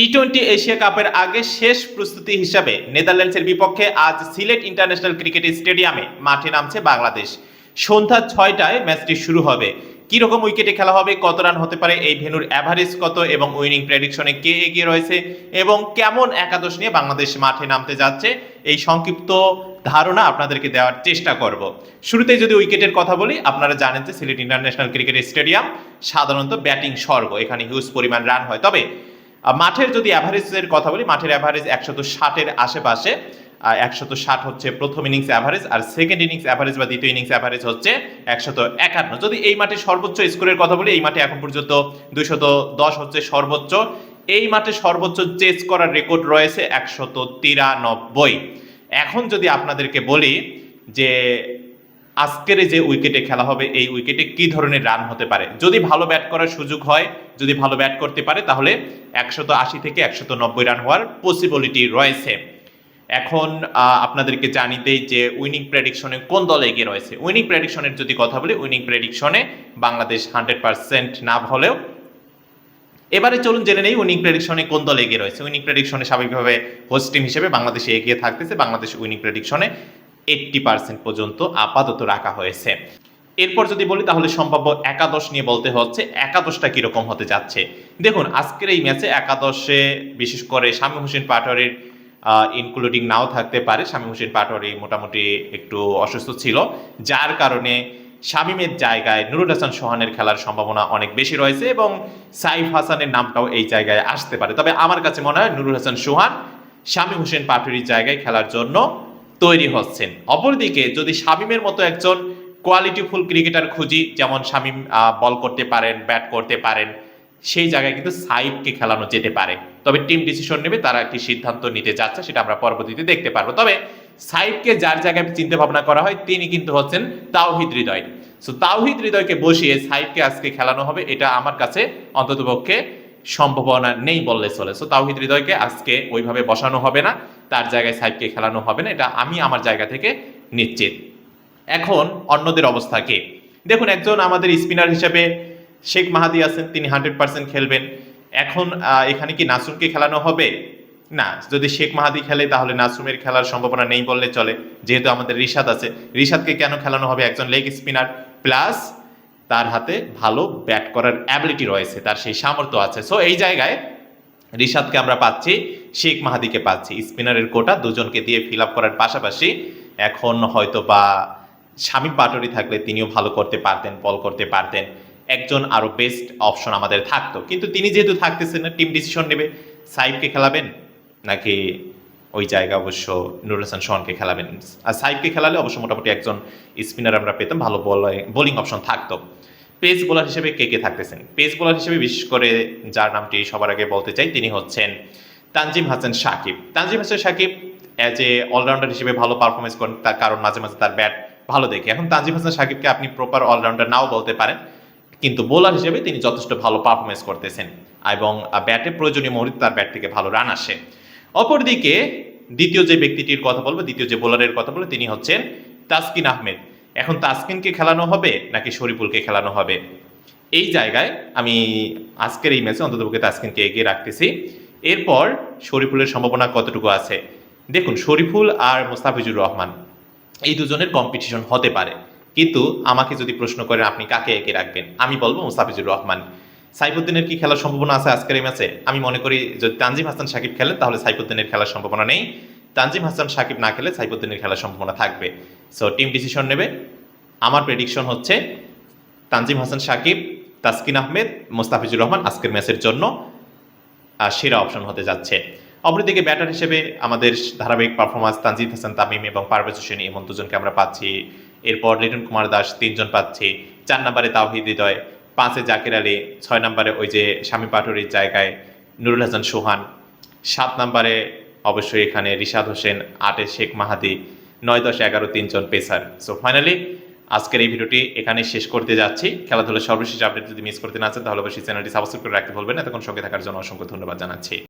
T twenty Asia কাপের আগে শেষ প্রস্তুতি হিসাবে নেদারল্যান্ডসের বিপক্ষে আজ সিলেট ইন্টারন্যাশনাল ক্রিকেট স্টেডিয়ামে মাঠে নামছে বাংলাদেশ। সন্ধ্যা ছয়টায় ম্যাচটি শুরু হবে। কীরকম উইকেটে খেলা হবে, কত রান হতে পারে, এই ভেনুর অ্যাভারেজ কত এবং উইনিং প্রেডিকশনে কে এগিয়ে রয়েছে এবং কেমন একাদশ নিয়ে বাংলাদেশ মাঠে নামতে যাচ্ছে, এই সংক্ষিপ্ত ধারণা আপনাদেরকে দেওয়ার চেষ্টা করব। শুরুতে যদি উইকেটের কথা বলি, আপনারা জানেন যে সিলেট ইন্টারন্যাশনাল ক্রিকেট স্টেডিয়াম সাধারণত ব্যাটিং স্বর্গ এখানে হিউজ পরিমাণ রান হয়। তবে মাঠের যদি অ্যাভারেজের কথা বলি, মাঠের অ্যাভারেজ একশত ষাটের আশেপাশে একশত ষাট হচ্ছে প্রথম ইনিংস অ্যাভারেজ আর সেকেন্ড ইনিংস অ্যাভারেজ বা দ্বিতীয় ইনিংস অ্যাভারেজ হচ্ছে একশত একান্ন। যদি এই মাঠে সর্বোচ্চ স্কোরের কথা বলি, এই মাঠে এখন পর্যন্ত দুইশত দশ হচ্ছে সর্বোচ্চ। এই মাঠে সর্বোচ্চ চেস করার রেকর্ড রয়েছে, একশত তিরানব্বই। এখন যদি আপনাদেরকে বলি যে আজকের যে উইকেটে খেলা হবে, এই উইকেটে কি ধরনের রান হতে পারে? যদি ভালো ব্যাট করার সুযোগ হয়, যদি ভালো ব্যাট করতে পারে, তাহলে একশত আশি থেকে একশত নব্বই রান হওয়ার পসিবিলিটি রয়েছে। এখন আপনাদেরকে জানিতেই যে উইনিং প্রেডিকশনে কোন দল এগিয়ে রয়েছে? উইনিং প্রেডিকশনের যদি কথা বলি উইনিং প্রেডিকশনে বাংলাদেশ হান্ড্রেড পার্সেন্ট না হলেও, এবারে চলুন জেনে নেই উইনিং প্রেডিকশনে কোন দল এগিয়ে রয়েছে। উইনিং প্রেডিকশনে স্বাভাবিকভাবে হোস্ট টিম হিসেবে বাংলাদেশে এগিয়ে থাকতেছে, বাংলাদেশ উইনিং প্রেডিকশনে এইট্টি পার্সেন্ট পর্যন্ত আপাতত রাখা হয়েছে। এরপর যদি বলি, তাহলে সম্ভাব্য একাদশ নিয়ে বলতে হচ্ছে, একাদশটা কীরকম হতে যাচ্ছে? দেখুন, আজকের এই ম্যাচে একাদশে বিশেষ করে শামী হোসেন পাটোয়ারির ইনক্লুডিং নাও থাকতে পারে শামী হোসেন পাটোয়ারি মোটামুটি একটু অসুস্থ ছিল, যার কারণে শামীমের জায়গায় নুরুল হাসান সোহানের খেলার সম্ভাবনা অনেক বেশি রয়েছে এবং সাইফ হাসানের নামটাও এই জায়গায় আসতে পারে। তবে আমার কাছে মনে হয় নুরুল হাসান সোহান শামী হোসেন পাটোয়ারির জায়গায় খেলার জন্য তৈরি হচ্ছেন। অপরদিকে যদি শামীমের মতো একজন কোয়ালিটিফুল ক্রিকেটার খুঁজি, যেমন শামিম বল করতে পারেন ব্যাট করতে পারেন, সেই জায়গায় কিন্তু সাইফকে খেলানো যেতে পারে। তবে টিম ডিসিশন নেবে, তারা একটি সিদ্ধান্ত নিতে যাচ্ছে, সেটা আমরা পরবর্তীতে দেখতে পারব। তবে সাইফকে যার জায়গায় চিন্তা ভাবনা করা হয়, তিনি কিন্তু হচ্ছেন তাওহিদ হৃদয়। তাওহিদ হৃদয়কে বসিয়ে সাইফকে আজকে খেলানো হবে, এটা আমার কাছে অন্ততপক্ষে সম্ভাবনা নেই বললে চলে। সো তাওহিদ হৃদয়কে আজকে ওইভাবে বসানো হবে না। তার জায়গায় সাইফকে খেলানো হবে না। এটা আমি আমার জায়গা থেকে নিশ্চিত। এখন অন্যদের অবস্থা কি? দেখুন, একজন আমাদের স্পিনার হিসেবে শেখ মাহাদি আছেন, তিনি হান্ড্রেড পার্সেন্ট খেলবেন। এখন এখানে কি নাসুমকে খেলানো হবে? না, যদি শেখ মাহাদি খেলে, তাহলে নাসুমের খেলার সম্ভাবনা নেই বললে চলে, যেহেতু আমাদের রিশাদ আছে। রিশাদকে কেন খেলানো হবে? একজন লেগ স্পিনার। প্লাস তার হাতে ভালো ব্যাট করার অ্যাবিলিটি রয়েছে, তার সেই সামর্থ্য আছে। সো এই জায়গায় রিশাদকে আমরা পাচ্ছি, শেখ মাহাদিকে পাচ্ছি। স্পিনারের কোটা দুজনকে দিয়ে ফিল আপ করার পাশাপাশি এখন হয়তো বা শামীম পাটোয়ারি থাকলে তিনিও ভালো করতে পারতেন, বল করতে পারতেন। একজন আরও বেস্ট অপশন আমাদের থাকতো। কিন্তু তিনি যেহেতু থাকতেছেন না টিম ডিসিশন নেবে। সাইফকে খেলাবেন নাকি ওই জায়গা অবশ্য নুরুল হাসান সোহানকে খেলাবেন। আর সাইফকে খেলালে অবশ্য মোটামুটি একজন স্পিনার আমরা পেতাম, ভালো বোলিং অপশন থাকতো। পেস বোলার হিসেবে কে কে থাকতেছেন? পেস বোলার হিসেবে বিশেষ করে যার নামটি সবার আগে বলতে চাই, তিনি হচ্ছেন Tanzim Hasan Sakib. Tanzim Hasan Sakib as a allrounder হিসেবে ভালো পারফরমেন্স করেন, তার কারণ মাঝে মাঝে তার ব্যাট ভালো দেখে। এখন তানজিম হাসান সাকিবকে আপনি প্রপার অলরাউন্ডার নাও বলতে পারেন, কিন্তু বোলার হিসেবে তিনি যথেষ্ট ভালো পারফরমেন্স করতেছেন এবং ব্যাটে প্রয়োজনীয় মুহূর্তে তার ব্যাট থেকে ভালো রান আসে। অপরদিকে দ্বিতীয় যে ব্যক্তিটির কথা বলব, দ্বিতীয় যে বোলারের কথা বলব, তিনি হচ্ছেন তাসকিন আহমেদ। এখন তাসকিনকে খেলানো হবে নাকি শরীফুলকে খেলানো হবে? এই জায়গায় আমি আজকের এই ম্যাচে অন্ততপক্ষে তাসকিনকে এগিয়ে রাখতেছি। এরপর শরীফুলের সম্ভাবনা কতটুকু আছে? দেখুন, শরীফুল আর মোস্তাফিজুর রহমান, এই দুজনের কম্পিটিশন হতে পারে। কিন্তু আমাকে যদি প্রশ্ন করেন, আপনি কাকে এগিয়ে রাখবেন? আমি বলব মুস্তাফিজুর রহমান। সাইফুদ্দিনের কি খেলার সম্ভাবনা আছে আজকের এই ম্যাচে? আমি মনে করি যদি তানজিম হাসান সাকিব খেলেন তাহলে সাইফুদ্দিনের খেলার সম্ভাবনা নেই। তানজিম হাসান সাকিব না খেলে সাইফুদ্দিনের খেলার সম্ভাবনা থাকবে। সো টিম ডিসিশন নেবে। আমার প্রেডিকশন হচ্ছে তানজিম হাসান সাকিব, তাসকিন আহমেদ, মোস্তাফিজুর রহমান আজকের ম্যাচের জন্য সেরা অপশন হতে যাচ্ছে। অপরদিকে ব্যাটার হিসেবে আমাদের ধারাবাহিক পারফরমেন্স তানজিদ হাসান, তামিম এবং পারভেজ হোসেন এমন দুজনকে আমরা পাচ্ছি। এরপর লিটন কুমার দাস তিনজন পাচ্ছি। চার নম্বরে তাওহিদ হৃদয় পাঁচে জাকির আলী, ছয় নম্বরে ওই যে স্বামী পাটুরির জায়গায় নুরুল হাসান সোহান, সাত নম্বরে অবশ্যই এখানে রিশাদ হোসেন, আটে শেখ মাহাদি, নয় দশ এগারো তিনজন পেসার। সো ফাইনালি আজকের এই ভিডিওটি এখানে শেষ করতে যাচ্ছি। খেলাধুলার সর্বশেষ আপডেট যদি মিস করতে না চান, তাহলে অবশ্যই চ্যানেলটি সাবস্ক্রাইব করে রাখতে বলবেন এতক্ষণ সঙ্গে থাকার জন্য অসংখ্য ধন্যবাদ জানাচ্ছি।